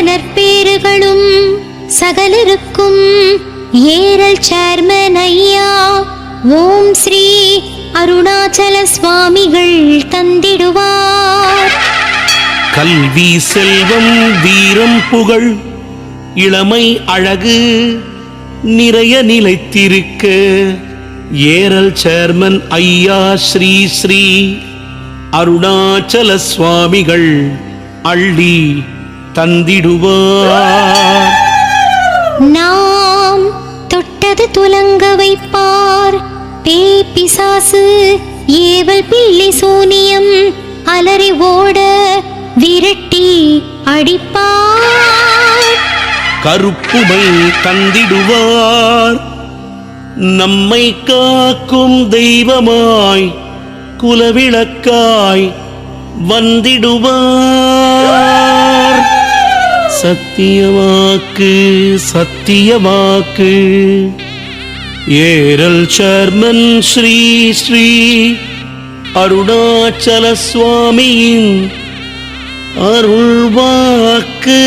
நற்பேறுகளும் சகலருக்கும் Eral chairman ஐயா ஓம் ஸ்ரீ அருணாச்சல சுவாமிகள் தந்திடுவார். கல்வி செல்வம் வீரம் புகழ் இளமை அழகு நிறைய நிலைத்திருக்க. ஏரல் சேர்மன் ஐயா ஸ்ரீ ஸ்ரீ அருணாச்சல சுவாமிகள் அள்ளி. தந்திடுவார் நாம் தொட்டது துலங்க வைப்பார் பேய் பிசாசு ஏவல் பில்லி சூனியம் அலறி ஓட விரட்டி அடிப்பார். கருப்புமை தந்திடுவார். நம்மை காக்கும் தெய்வமாய் குலவிளக்காய் வந்திடுவார். சத்தியமாக்கு சத்தியமாக்கு. ஏரல் சர்மன் ஸ்ரீ ஸ்ரீ அருணாச்சல சுவாமியின் அருள்வாக்கு.